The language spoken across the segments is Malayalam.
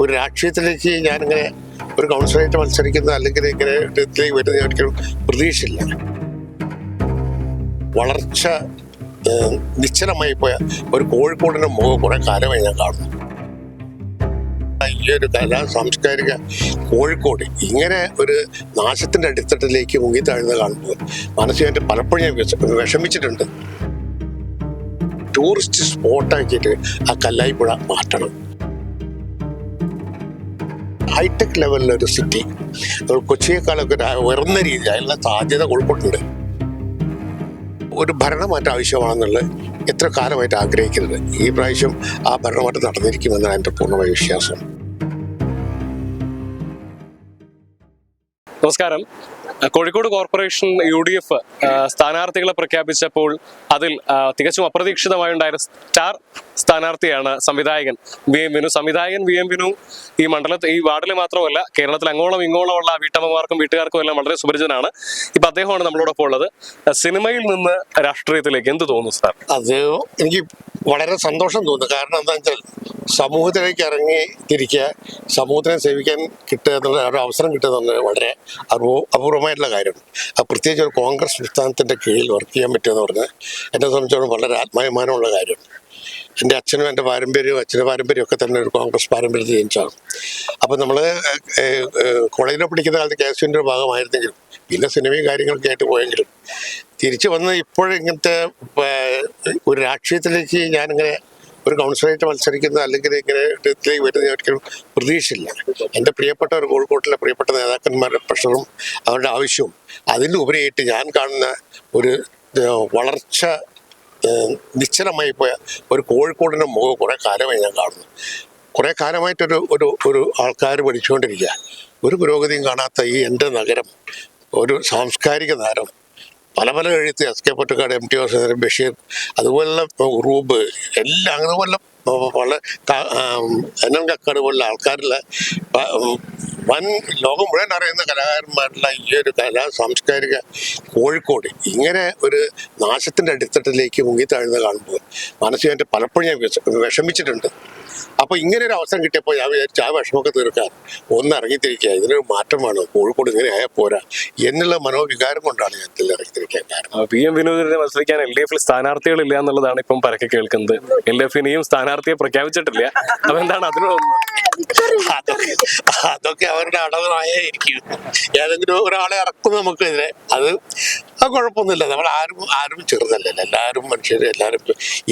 ഒരു രാഷ്ട്രീയത്തിലേക്ക് ഞാനിങ്ങനെ ഒരു കൗൺസിലായിട്ട് മത്സരിക്കുന്ന അല്ലെങ്കിൽ ഇങ്ങനെ ഇതിലേക്ക് വരുന്ന ഒരിക്കലും പ്രതീക്ഷയില്ല വളർച്ച നിശ്ചലമായി പോയ ഒരു കോഴിക്കോടിന്റെ മുഖം കുറെ കാലമായി ഞാൻ കാണുന്നു. ഈ ഒരു കലാ സാംസ്കാരിക കോഴിക്കോട് ഇങ്ങനെ ഒരു നാശത്തിന്റെ അടിത്തട്ടിലേക്ക് മുങ്ങി താഴ്ന്ന കാണുമ്പോൾ മനസ്സിലായിട്ട് പലപ്പോഴും ഞാൻ വിഷമിച്ചിട്ടുണ്ട്. ടൂറിസ്റ്റ് സ്പോട്ടാക്കിയിട്ട് ആ കല്ലായിപ്പുഴ മാറ്റണം. ഹൈടെക് ലെവലിലൊരു സിറ്റി കൊച്ചിയേക്കാളൊക്കെ ഒരു ഉയർന്ന രീതിയിൽ അതിനുള്ള സാധ്യത ഉൾപ്പെട്ടുണ്ട് ഒരു ഭരണമാറ്റം ആവശ്യമാണെന്നുള്ളത് എത്ര കാലമായിട്ട് ആഗ്രഹിക്കുന്നത് ഈ പ്രാവശ്യം ആ ഭരണമാറ്റം നടന്നിരിക്കുമെന്നാണ് എന്റെ പൂർണമായ വിശ്വാസം. നമസ്കാരം. Kozhikode corporation U D F സ്ഥാനാർത്ഥികളെ പ്രഖ്യാപിച്ചപ്പോൾ അതിൽ തികച്ചും അപ്രതീക്ഷിതമായുണ്ടായ സ്റ്റാർ സ്ഥാനാർത്ഥിയാണ് സംവിധായകൻ വി എം വിനു. സംവിധായകൻ വി എം വിനു ഈ മണ്ഡലത്തിൽ ഈ വാർഡിൽ മാത്രമല്ല കേരളത്തിൽ അങ്ങോളം ഇങ്ങോളം ഉള്ള വീട്ടമ്മമാർക്കും വീട്ടുകാർക്കും എല്ലാം വളരെ സുപരിചിതനാണ്. ഇപ്പൊ അദ്ദേഹമാണ് നമ്മളോടൊപ്പം ഉള്ളത്. സിനിമയിൽ നിന്ന് രാഷ്ട്രീയത്തിലേക്ക് എന്ത് തോന്നുന്നു സാർ? അത് എനിക്ക് വളരെ സന്തോഷം തോന്നുന്നു. കാരണം എന്താണെന്ന് വെച്ചാൽ സമൂഹത്തിലേക്ക് ഇറങ്ങി തിരിക്കുക സമൂഹത്തിനെ സേവിക്കാൻ കിട്ടുക എന്നുള്ള ഒരു അവസരം കിട്ടുക എന്നുള്ളത് വളരെ അപൂ അപൂർവമായിട്ടുള്ള കാര്യമാണ് ആ പ്രത്യേകിച്ച് ഒരു കോൺഗ്രസ് പ്രസ്ഥാനത്തിന്റെ കീഴിൽ വർക്ക് ചെയ്യാൻ പറ്റുക എന്ന് പറഞ്ഞാൽ എന്നെ സംബന്ധിച്ചോളം വളരെ ആത്മാഭിമാനമുള്ള കാര്യമാണ് എന്റെ അച്ഛനും എന്റെ പാരമ്പര്യവും അച്ഛന്റെ പാരമ്പര്യവും ഒക്കെ തന്നെ ഒരു കോൺഗ്രസ് പാരമ്പര്യത്തിൽ ജനിച്ചാണ് അപ്പം നമ്മൾ കോളേജിൽ പഠിക്കുന്ന കാലത്ത് കെ എസ് യുവിന്റെ ഭാഗമായിരുന്നെങ്കിലും പിന്നെ സിനിമയും കാര്യങ്ങളൊക്കെ ആയിട്ട് പോയെങ്കിലും തിരിച്ചു വന്ന് ഇപ്പോഴിങ്ങനത്തെ ഒരു രാഷ്ട്രീയത്തിലേക്ക് ഞാനിങ്ങനെ ഒരു കൗൺസിലായിട്ട് മത്സരിക്കുന്ന അല്ലെങ്കിൽ ഇങ്ങനെ ഒരു ഇതിലേക്ക് വരുന്ന ഒരിക്കലും പ്രതീക്ഷയില്ല എന്റെ പ്രിയപ്പെട്ട ഒരു കോഴിക്കോട്ടിലെ പ്രിയപ്പെട്ട നേതാക്കന്മാരുടെ പ്രഷറും അവരുടെ ആവശ്യവും അതിന്റെ ഉപരിയായിട്ട് ഞാൻ കാണുന്ന ഒരു വളർച്ച നിശ്ചലമായി പോയ ഒരു കോഴിക്കോടിന്റെ മുഖം കുറേ കാലമായി ഞാൻ കാണുന്നു. കുറേ കാലമായിട്ടൊരു ഒരു ഒരു ആൾക്കാർ പഠിച്ചുകൊണ്ടിരിക്കുക ഒരു പുരോഗതിയും കാണാത്ത ഈ എന്റെ നഗരം ഒരു സാംസ്കാരിക നഗരം പല പല എഴുത്ത് S K Pottekkatt M T Vasudevan Basheer അതുപോലുള്ള റൂബ് എല്ലാം അതുപോലെ എൻ എൻ കക്കാട് പോലുള്ള ആൾക്കാരിലെ വൻ ലോകം മുഴുവൻ അറിയുന്ന കലാകാരന്മാരുള്ള ഈ ഒരു കലാ സാംസ്കാരിക കോഴിക്കോട് ഇങ്ങനെ ഒരു നാശത്തിന്റെ അടിത്തട്ടിലേക്ക് മുങ്ങി താഴ്ന്ന കാണുമ്പോൾ മനസ്സിലായിട്ട് പലപ്പോഴും ഞാൻ വിഷ- വിഷമിച്ചിട്ടുണ്ട്. അപ്പോൾ ഇങ്ങനെ ഒരു അവസരം കിട്ടിയപ്പോൾ ഞാൻ വിചാരിച്ചു ആ വിഷമമൊക്കെ തീർക്കാൻ ഒന്ന് ഇറങ്ങിത്തിരിക്കുക. ഇതിനൊരു മാറ്റം വേണം. കോഴിക്കോട് ഇങ്ങനെ ആയാൽ പോരാ. എന്നുള്ള മനോവികാരം കൊണ്ടാണ് ഞാൻ ഇതിൽ ഇറങ്ങിത്തിരിക്കാൻ കാരണം. പി എം വിനോദിനെ മത്സരിക്കാൻ എൽ ഡി എഫിൽ സ്ഥാനാർത്ഥികളില്ല എന്നുള്ളതാണ് ഇപ്പം പരക്കെ കേൾക്കുന്നത്. എൽ ഡി എഫിനെയും സ്ഥാനാർത്ഥിയെ പ്രഖ്യാപിച്ചിട്ടില്ല. അപ്പൊ എന്താണ് അതിന് തോന്നുന്നത് അതൊക്കെ അവരുടെ അവരുടെ അടവായിരിക്കും ഏതെങ്കിലും ഒരാളെ ഇറക്കും നമുക്കെതിരെ അത് അത് കുഴപ്പമൊന്നുമില്ല. നമ്മൾ ആരും ആരും ചെറുതല്ലല്ലോ. എല്ലാവരും മനുഷ്യർ എല്ലാവരും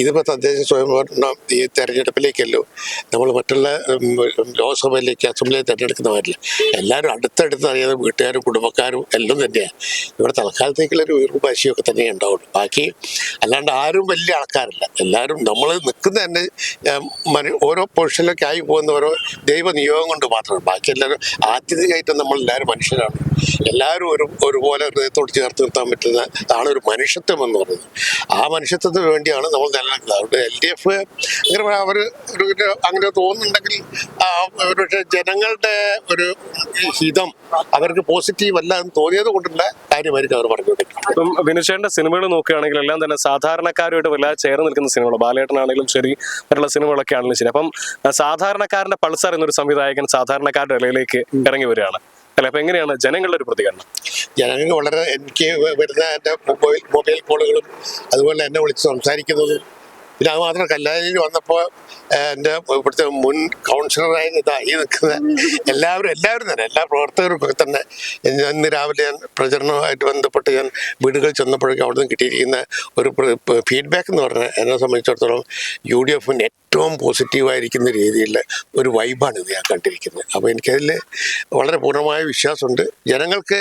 ഇതിപ്പോൾ തദ്ദേശ സ്വയംഭരണ ഈ തെരഞ്ഞെടുപ്പിലേക്കല്ലോ. നമ്മൾ മറ്റുള്ള ലോക്സഭയിലേക്ക് അസംബ്ലിയിൽ തെരഞ്ഞെടുക്കുന്നവരില്ല എല്ലാവരും അടുത്തടുത്ത് അറിയാതെ വീട്ടുകാരും കുടുംബക്കാരും എല്ലാം തന്നെയാണ് ഇവിടെ തൽക്കാലത്തേക്കുള്ളൊരു ഒരു പശിയൊക്കെ തന്നെ ഉണ്ടാവുള്ളൂ. ബാക്കി അല്ലാണ്ട് ആരും വലിയ ആൾക്കാരല്ല. എല്ലാവരും നമ്മൾ നിൽക്കുന്ന തന്നെ ഓരോ പൊസിഷനിലൊക്കെ ആയി പോകുന്ന ഓരോ ദൈവ നിയോഗം കൊണ്ട് മാത്രമാണ്. ബാക്കി എല്ലാവരും ആത്യന്തികമായിട്ട് നമ്മൾ എല്ലാവരും മനുഷ്യരാണ്. എല്ലാവരും ഒരു ഒരുപോലെ ഹൃദയത്തോട് ചേർത്ത് നിർത്താൻ പറ്റുന്ന അതാണ് ഒരു മനുഷ്യത്വം എന്ന് പറയുന്നത്. ആ മനുഷ്യത്വത്തിന് വേണ്ടിയാണ് നമ്മൾ നിലനിൽക്കുന്നത്. അതുകൊണ്ട് എൽ ഡി എഫ് അങ്ങനെ അവർ ഒരു അങ്ങനെ തോന്നുന്നുണ്ടെങ്കിൽ ഒരുപക്ഷെ ജനങ്ങളുടെ ഒരു ഹിതം അവർക്ക് പോസിറ്റീവ് അല്ല എന്ന് തോന്നിയത് കൊണ്ടുള്ള കാര്യമായിരിക്കും അവർ പറഞ്ഞുകൊണ്ടിരിക്കുന്നത്. ഇപ്പം വിനുശേന്റെ സിനിമകൾ നോക്കുകയാണെങ്കിൽ എല്ലാം തന്നെ സാധാരണക്കാരുമായിട്ട് വല്ലാതെ ചേർന്ന് നിൽക്കുന്ന സിനിമകൾ ബാലേട്ടനാണെങ്കിലും ശരി മറ്റുള്ള സിനിമകളൊക്കെ ആണെങ്കിലും ശരി. അപ്പം സാധാരണക്കാരന്റെ പൾസർ എന്നൊരു സംവിധായകൻ സാധാരണക്കാരുടെ ഇടയിലേക്ക് ഇറങ്ങി വരികയാണ്. അല്ലെ അപ്പൊ എങ്ങനെയാണ് ജനങ്ങളുടെ ഒരു പ്രതികരണം? ജനങ്ങൾ വളരെ എനിക്ക് വരുന്ന എന്റെ മൊബൈൽ മൊബൈൽ കോളുകളും അതുപോലെ എന്നെ വിളിച്ച് സംസാരിക്കുന്നതും പിന്നെ അത് മാത്രം കല്ലാലിൽ വന്നപ്പോൾ എന്റെ ഇവിടുത്തെ മുൻ കൗൺസിലറായി ഇതായി നിൽക്കുന്ന എല്ലാവരും എല്ലാവരും തന്നെ എല്ലാ പ്രവർത്തകർക്കും തന്നെ ഇന്ന് രാവിലെ ഞാൻ പ്രചരണവുമായിട്ട് ബന്ധപ്പെട്ട് ഞാൻ വീടുകളിൽ ചെന്നപ്പോഴേക്കും അവിടെ നിന്ന് കിട്ടിയിരിക്കുന്ന ഒരു ഫീഡ്ബാക്ക് എന്ന് പറഞ്ഞാൽ എന്നെ സംബന്ധിച്ചിടത്തോളം യു ഡി എഫിന് ഏറ്റവും പോസിറ്റീവായിരിക്കുന്ന രീതിയിൽ ഒരു വൈബാണ് ഇത് ഞാൻ കണ്ടിരിക്കുന്നത്. അപ്പോൾ എനിക്കതിൽ വളരെ പൂർണമായ വിശ്വാസമുണ്ട്. ജനങ്ങൾക്ക്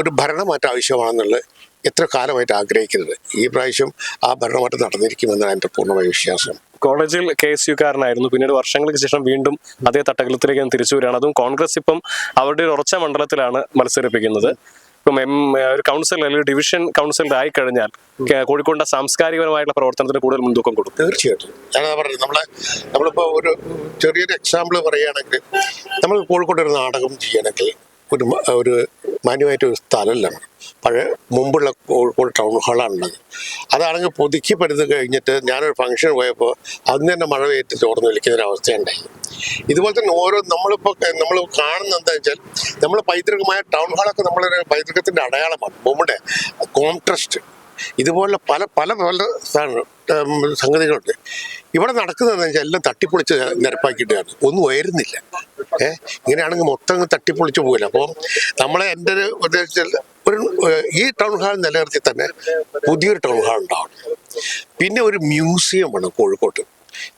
ഒരു ഭരണമാറ്റം ആവശ്യമാണെന്നുള്ളത് എത്ര കാലമായിട്ട് ആഗ്രഹിക്കുന്നത്? ഈ പ്രാവശ്യം ആ ഭരണമാറ്റം നടന്നിരിക്കുമെന്നാണ് എന്റെ പൂർണമായ വിശ്വാസം. കോളേജിൽ കെ എസ് യുക്കാരനായിരുന്നു പിന്നീട് വർഷങ്ങൾക്ക് ശേഷം വീണ്ടും അതേ തട്ടകലത്തിലേക്ക് തിരിച്ചു വരികയാണ്. അതും കോൺഗ്രസ് ഇപ്പം അവരുടെ ഒരു ഉറച്ച മണ്ഡലത്തിലാണ് മത്സരിപ്പിക്കുന്നത്. ഇപ്പം എം ഒരു കൗൺസിൽ അല്ലെങ്കിൽ ഡിവിഷൻ കൗൺസിലർ ആയി കഴിഞ്ഞാൽ കോഴിക്കോട് സാംസ്കാരികപരമായിട്ടുള്ള പ്രവർത്തനത്തിന് കൂടുതൽ മുൻതൂക്കം കൊടുക്കും. തീർച്ചയായിട്ടും. ഞാനതാ പറഞ്ഞത്. നമ്മളെ നമ്മളിപ്പോൾ ഒരു ചെറിയൊരു എക്സാമ്പിൾ പറയുകയാണെങ്കിൽ നമ്മൾ കോഴിക്കോട് ഒരു നാടകം ചെയ്യണമെങ്കിൽ ഒരു ഒരു മാന്യമായിട്ട് ഒരു സ്ഥലമല്ലാണ് പഴയ മുമ്പുള്ള കോഴിക്കോട് ടൗൺ ഹാളാണുള്ളത്. അതാണെങ്കിൽ പുതുക്കി പരുത് കഴിഞ്ഞിട്ട് ഞാനൊരു ഫംഗ്ഷൻ പോയപ്പോൾ അന്ന് തന്നെ മഴ പെയ്റ്റ് ചോർന്ന് വിളിക്കുന്ന ഒരു അവസ്ഥയുണ്ടായി. ഇതുപോലെ തന്നെ ഓരോ നമ്മളിപ്പോൾ നമ്മൾ കാണുന്ന എന്താ വെച്ചാൽ നമ്മൾ പൈതൃകമായ ടൗൺ ഹാളൊക്കെ നമ്മളൊരു പൈതൃകത്തിന്റെ അടയാളമാണ്. നമ്മുടെ കോൺട്രസ്റ്റ്. ഇതുപോലെ പല പല പല സംഗതികളുണ്ട്. ഇവിടെ നടക്കുന്നതെന്ന് വെച്ചാൽ എല്ലാം തട്ടിപ്പൊളിച്ച് നിരപ്പാക്കിയിട്ടാണ്. ഒന്നും ഉയരുന്നില്ല. ഏഹ് ഇങ്ങനെയാണെങ്കിൽ മൊത്തം തട്ടിപ്പൊളിച്ച് പോകില്ല അപ്പോൾ നമ്മളെ എന്റെ ഒരു ഉദ്ദേശിച്ചാൽ ഒരു ഈ ടൗൺ ഹാൾ നിലനിർത്തി തന്നെ പുതിയൊരു ടൗൺ ഹാൾ ഉണ്ടാവണം. പിന്നെ ഒരു മ്യൂസിയമാണ് കോഴിക്കോട്ട്.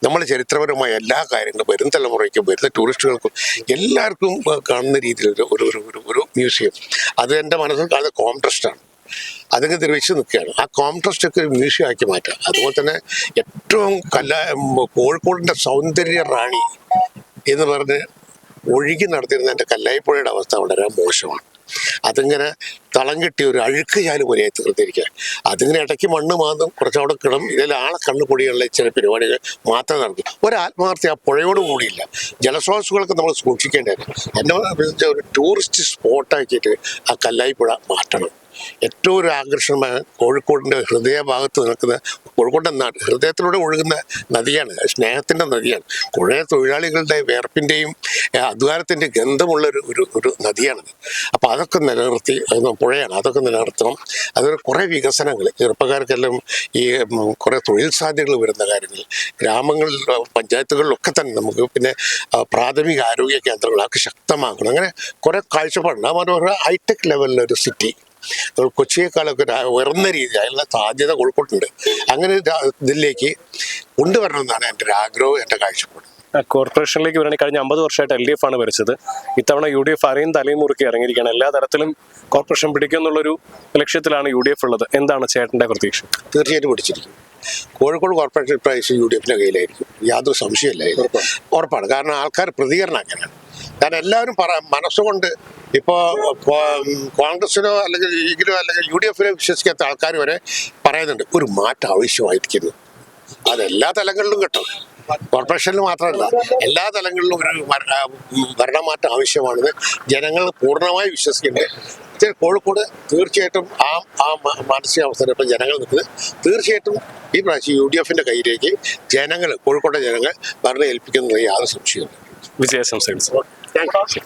നമ്മൾ ചരിത്രപരമായ എല്ലാ കാര്യങ്ങളും വരും തലമുറയ്ക്കും വരുന്ന ടൂറിസ്റ്റുകൾക്കും എല്ലാവർക്കും കാണുന്ന രീതിയിൽ ഒരു ഒരു ഒരു- മ്യൂസിയം. അത് എന്റെ മനസ്സിൽ കാണുന്ന കോംട്രസ്റ്റാണ്. അതങ്ങ് തിരിച്ചു നിൽക്കുകയാണ്. ആ കോൺട്രസ്റ്റ് ഒക്കെ മ്യൂസിയം ആക്കി മാറ്റാം. അതുപോലെ തന്നെ ഏറ്റവും കല കോഴിക്കോടിന്റെ സൗന്ദര്യ റാണി എന്ന് പറഞ്ഞ് ഒഴുകി നടത്തിയിരുന്ന എന്റെ കല്ലായിപ്പുഴയുടെ അവസ്ഥ വളരെ മോശമാണ്. അതിങ്ങനെ തളം കെട്ടി ഒരു അഴുക്ക് ചാൽ പോലെയായി തീർത്തിരിക്കുക അതിങ്ങനെ ഇടയ്ക്ക് മണ്ണ് മാന്തും കുറച്ചവിടെ കിടും ഇതിൽ ആളെ കണ്ണു പൊടിയുള്ള ചില പരിപാടികൾ മാത്രം നടക്കും. ഒരു ആത്മാർത്ഥി ആ പുഴയോട് കൂടിയില്ല. ജലസ്രോതസ്സുകളൊക്കെ നമ്മൾ സൂക്ഷിക്കേണ്ടതായിരുന്നു എന്നെ ഒരു ടൂറിസ്റ്റ് സ്പോട്ടാക്കിയിട്ട് ആ കല്ലായിപ്പുഴ മാറ്റണം. ഏറ്റവും ഒരു ആകർഷണമായ കോഴിക്കോടിന്റെ ഹൃദയഭാഗത്ത് നിൽക്കുന്ന കോഴിക്കോടിന്റെ നാട് ഹൃദയത്തിലൂടെ ഒഴുകുന്ന നദിയാണ് സ്നേഹത്തിന്റെ നദിയാണ്. കുറേ തൊഴിലാളികളുടെ വേർപ്പിന്റെയും അധ്വാനത്തിന്റെ ഗന്ധമുള്ള ഒരു ഒരു ഒരു നദിയാണത്. അപ്പോൾ അതൊക്കെ നിലനിർത്തി പുഴയാണ് അതൊക്കെ നിലനിർത്തണം. അതൊരു കുറേ വികസനങ്ങൾ ചെറുപ്പക്കാർക്കെല്ലാം ഈ കുറേ തൊഴിൽ സാധ്യതകൾ വരുന്ന കാര്യങ്ങൾ ഗ്രാമങ്ങളിൽ പഞ്ചായത്തുകളിലൊക്കെ തന്നെ നമുക്ക് പിന്നെ പ്രാഥമിക ആരോഗ്യ കേന്ദ്രങ്ങളൊക്കെ ശക്തമാക്കണം. അങ്ങനെ കുറേ കാഴ്ചപ്പാടുണ്ട്. മനോഹര ഹൈടെക് ലെവലിലൊരു സിറ്റി. കൊച്ചിയേക്കാളൊക്കെ ഉയർന്ന രീതിയിൽ അതിനുള്ള സാധ്യത കോഴിക്കോട്ടുണ്ട് അങ്ങനെ ഇതിലേക്ക് കൊണ്ടുവരണമെന്നാണ് എന്റെ ഒരു ആഗ്രഹവും എന്റെ കാഴ്ചപ്പാട്. കോർപ്പറേഷനിലേക്ക് വരികയാണെങ്കിൽ കഴിഞ്ഞ അമ്പത് വർഷമായിട്ട് എൽ ഡി എഫ് ആണ് ഭരിച്ചത്. ഇത്തവണ യു ഡി എഫ് അറിയും തലയും മുറുക്കി ഇറങ്ങിയിരിക്കുകയാണ്. എല്ലാ തരത്തിലും കോർപ്പറേഷൻ പിടിക്കും എന്നുള്ളൊരു ലക്ഷ്യത്തിലാണ് യു ഡി എഫ് ഉള്ളത്. എന്താണ് ചേട്ടന്റെ പ്രതീക്ഷ? തീർച്ചയായിട്ടും പിടിച്ചിരിക്കും. കോഴിക്കോട് കോർപ്പറേഷൻ പ്രാവശ്യം യു ഡി എഫിന്റെ കയ്യിലായിരിക്കും. യാതൊരു സംശയമില്ല. ഉറപ്പാണ്. കാരണം ആൾക്കാർ പ്രതികരണം അങ്ങനെയാണ്. കാരണം എല്ലാവരും പറ മനസ്സുകൊണ്ട് ഇപ്പോൾ കോൺഗ്രസിനോ അല്ലെങ്കിൽ ലീഗിലോ അല്ലെങ്കിൽ യു ഡി എഫിനോ വിശ്വസിക്കാത്ത ആൾക്കാർ വരെ പറയുന്നുണ്ട് ഒരു മാറ്റം ആവശ്യമായിരിക്കുന്നു. അതെല്ലാ തലങ്ങളിലും കേട്ടോ. കോർപ്പറേഷനിൽ മാത്രമല്ല എല്ലാ തലങ്ങളിലും ഒരു ഭരണമാറ്റം ആവശ്യമാണെന്ന് ജനങ്ങൾ പൂർണമായി വിശ്വസിക്കുന്നുണ്ട്. കോഴിക്കോട് തീർച്ചയായിട്ടും ആ ആ മാനസികാവസ്ഥയിൽ ഇപ്പം ജനങ്ങൾ നിൽക്കുന്നത്. തീർച്ചയായിട്ടും ഈ പ്രാവശ്യം യു ഡി എഫിന്റെ കയ്യിലേക്ക് ജനങ്ങൾ കോഴിക്കോട്ടെ ജനങ്ങൾ ഭരണം ഏൽപ്പിക്കുന്നതിൽ യാതൊരു സംശയമില്ല വിജയാശംസകൾ താങ്ക് യു